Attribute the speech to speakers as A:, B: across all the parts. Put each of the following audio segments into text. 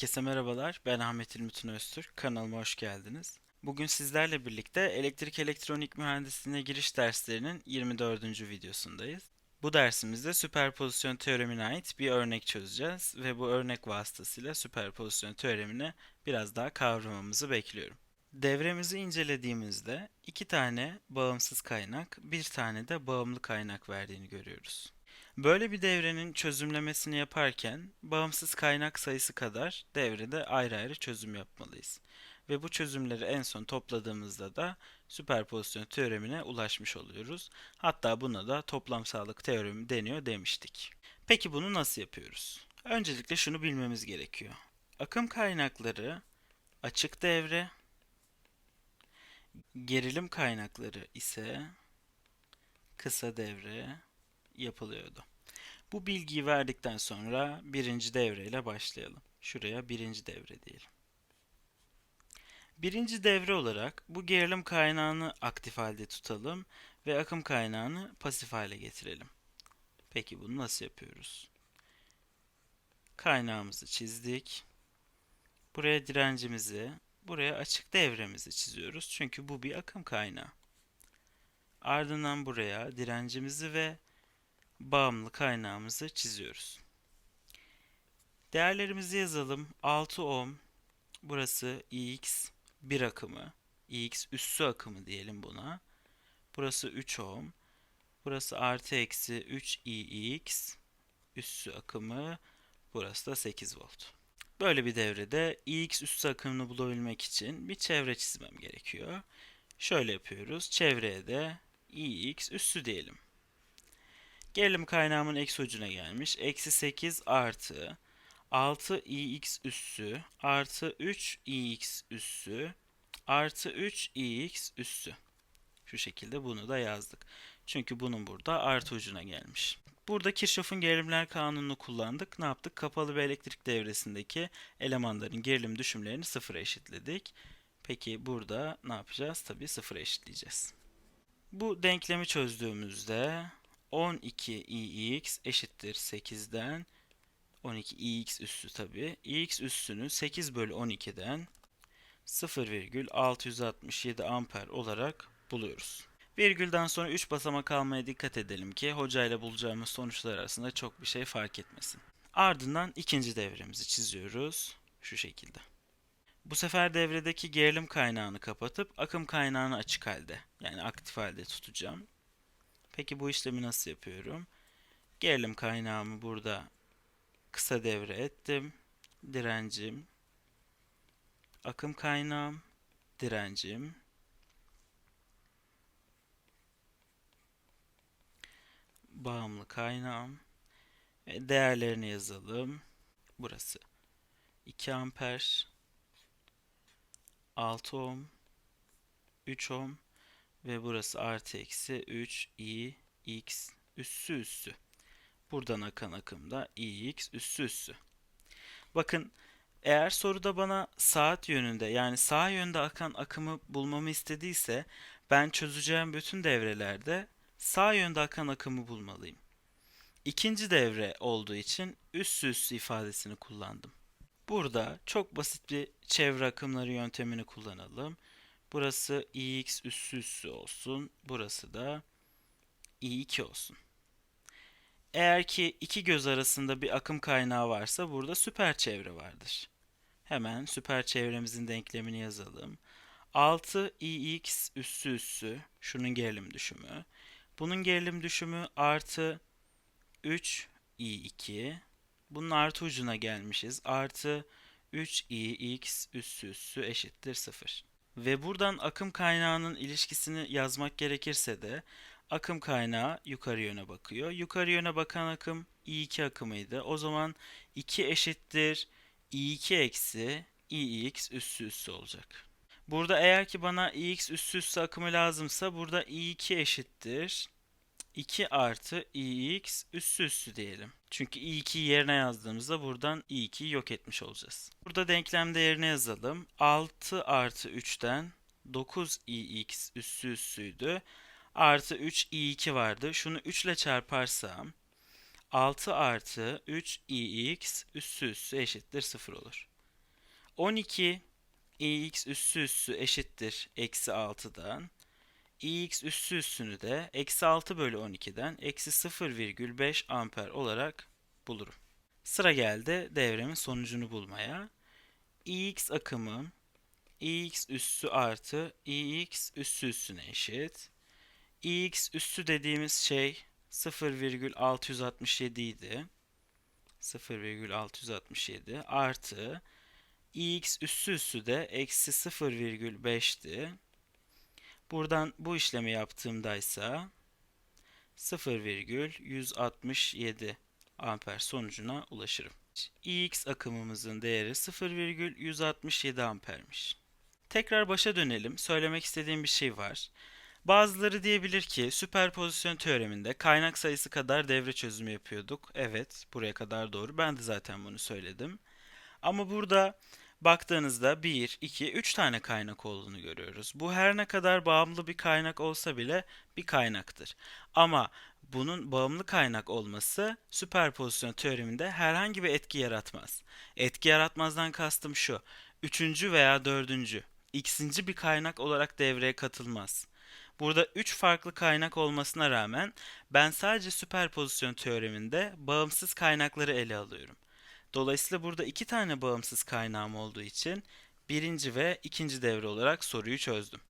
A: Herkese merhabalar. Ben Ahmet İlmutun Öztürk. Kanalıma hoş geldiniz. Bugün sizlerle birlikte elektrik elektronik mühendisliğine giriş derslerinin 24. videosundayız. Bu dersimizde süperpozisyon teoremine ait bir örnek çözeceğiz ve bu örnek vasıtasıyla süperpozisyon teoremini biraz daha kavramamızı bekliyorum. Devremizi incelediğimizde iki tane bağımsız kaynak, bir tane de bağımlı kaynak verdiğini görüyoruz. Böyle bir devrenin çözümlemesini yaparken bağımsız kaynak sayısı kadar devrede ayrı ayrı çözüm yapmalıyız. Ve bu çözümleri en son topladığımızda da süperpozisyon teoremine ulaşmış oluyoruz. Hatta buna da toplamsallık teoremi deniyor demiştik. Peki bunu nasıl yapıyoruz? Öncelikle şunu bilmemiz gerekiyor. Akım kaynakları açık devre, gerilim kaynakları ise kısa devre yapılıyordu. Bu bilgiyi verdikten sonra birinci devreyle başlayalım. Şuraya birinci devre diyelim. Birinci devre olarak bu gerilim kaynağını aktif halde tutalım ve akım kaynağını pasif hale getirelim. Peki bunu nasıl yapıyoruz? Kaynağımızı çizdik. Buraya direncimizi, buraya açık devremizi çiziyoruz. Çünkü bu bir akım kaynağı. Ardından buraya direncimizi ve bağımlı kaynağımızı çiziyoruz. Değerlerimizi yazalım. 6 ohm, burası Ix 1 akımı, Ix üssü akımı diyelim buna. Burası 3 ohm, burası artı eksi 3 Ix üssü akımı, burası da 8 volt. Böyle bir devrede Ix üssü akımını bulabilmek için bir çevre çizmem gerekiyor. Şöyle yapıyoruz. Çevreye de Ix üssü diyelim. Gerilim kaynağımın eksi ucuna gelmiş. Eksi 8 artı 6 ix üssü artı 3 ix üssü artı 3 ix üssü. Şu şekilde bunu da yazdık. Çünkü bunun burada artı ucuna gelmiş. Burada Kirchhoff'un gerilimler kanununu kullandık. Ne yaptık? Kapalı bir elektrik devresindeki elemanların gerilim düşümlerini sıfıra eşitledik. Peki burada ne yapacağız? Tabii sıfıra eşitleyeceğiz. Bu denklemi çözdüğümüzde 12ix eşittir 8'den 12ix üssü tabi. ix üssünü 8 bölü 12'den 0,667 amper olarak buluyoruz. Virgülden sonra 3 basamak almaya dikkat edelim ki hocayla bulacağımız sonuçlar arasında çok bir şey fark etmesin. Ardından ikinci devremizi çiziyoruz. Şu şekilde. Bu sefer devredeki gerilim kaynağını kapatıp akım kaynağını açık halde yani aktif halde tutacağım. Peki bu işlemi nasıl yapıyorum? Gerilim kaynağımı burada kısa devre ettim. Direncim, akım kaynağım, direncim, bağımlı kaynağım ve değerlerini yazalım. Burası 2 amper, 6 ohm, 3 ohm ve burası artı eksi 3 i x üssü üssü. Buradan akan akım da ix üssü üssü. Bakın eğer soruda bana saat yönünde yani sağ yönde akan akımı bulmamı istediyse ben çözeceğim bütün devrelerde sağ yönde akan akımı bulmalıyım. İkinci devre olduğu için üssü üssü ifadesini kullandım. Burada çok basit bir çevre akımları yöntemini kullanalım. Burası ix üssü üssü olsun. Burası da i2 olsun. Eğer ki iki göz arasında bir akım kaynağı varsa burada süper çevre vardır. Hemen süper çevremizin denklemini yazalım. 6 ix üssü üssü şunun gerilim düşümü. Bunun gerilim düşümü artı 3 i2. Bunun artı ucuna gelmişiz. Artı 3 ix üssü üssü eşittir 0. Ve buradan akım kaynağının ilişkisini yazmak gerekirse de akım kaynağı yukarı yöne bakıyor. Yukarı yöne bakan akım I2 akımıydı. O zaman 2 eşittir I2 eksi Ix üssü üssü olacak. Burada eğer ki bana Ix üssü üssü akımı lazımsa burada I2 eşittir 2 artı ix üssü üssü diyelim. Çünkü i2'yi yerine yazdığımızda buradan i2'yi yok etmiş olacağız. Burada denklem değerini yazalım. 6 artı 3'ten 9 ix üssü üssüydü. Artı 3 i2 vardı. Şunu 3 ile çarparsam 6 artı 3 ix üssü üssü eşittir 0 olur. 12 ix üssü üssü eşittir eksi 6'dan ix üssü üssünü de eksi 6 bölü 12'den eksi 0,5 amper olarak bulurum. Sıra geldi devremin sonucunu bulmaya. ix akımı ix üssü artı ix üssü üssüne eşit. ix üssü dediğimiz şey 0,667 idi. 0,667 artı x üssü üssü de eksi 0,5'ti. Buradan bu işlemi yaptığımda ise 0,167 amper sonucuna ulaşırım. Ix akımımızın değeri 0,167 ampermiş. Tekrar başa dönelim. Söylemek istediğim bir şey var. Bazıları diyebilir ki süperpozisyon teoreminde kaynak sayısı kadar devre çözümü yapıyorduk. Evet, buraya kadar doğru. Ben de zaten bunu söyledim. Ama burada baktığınızda 1, 2, 3 tane kaynak olduğunu görüyoruz. Bu her ne kadar bağımlı bir kaynak olsa bile bir kaynaktır. Ama bunun bağımlı kaynak olması süperpozisyon teoreminde herhangi bir etki yaratmaz. Etki yaratmazdan kastım şu. Üçüncü veya dördüncü, x'inci bir kaynak olarak devreye katılmaz. Burada 3 farklı kaynak olmasına rağmen ben sadece süperpozisyon teoreminde bağımsız kaynakları ele alıyorum. Dolayısıyla burada iki tane bağımsız kaynağım olduğu için birinci ve ikinci devre olarak soruyu çözdüm.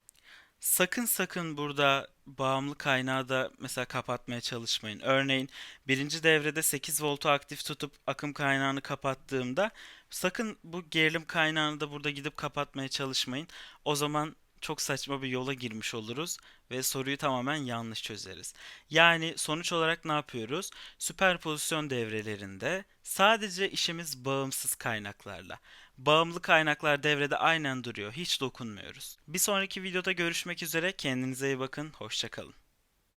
A: Sakın sakın burada bağımlı kaynağı da mesela kapatmaya çalışmayın. Örneğin birinci devrede 8 voltu aktif tutup akım kaynağını kapattığımda sakın bu gerilim kaynağını da burada gidip kapatmaya çalışmayın. O zaman çok saçma bir yola girmiş oluruz ve soruyu tamamen yanlış çözeriz. Yani sonuç olarak ne yapıyoruz? Süperpozisyon devrelerinde sadece işimiz bağımsız kaynaklarla. Bağımlı kaynaklar devrede aynen duruyor. Hiç dokunmuyoruz. Bir sonraki videoda görüşmek üzere. Kendinize iyi bakın. Hoşçakalın.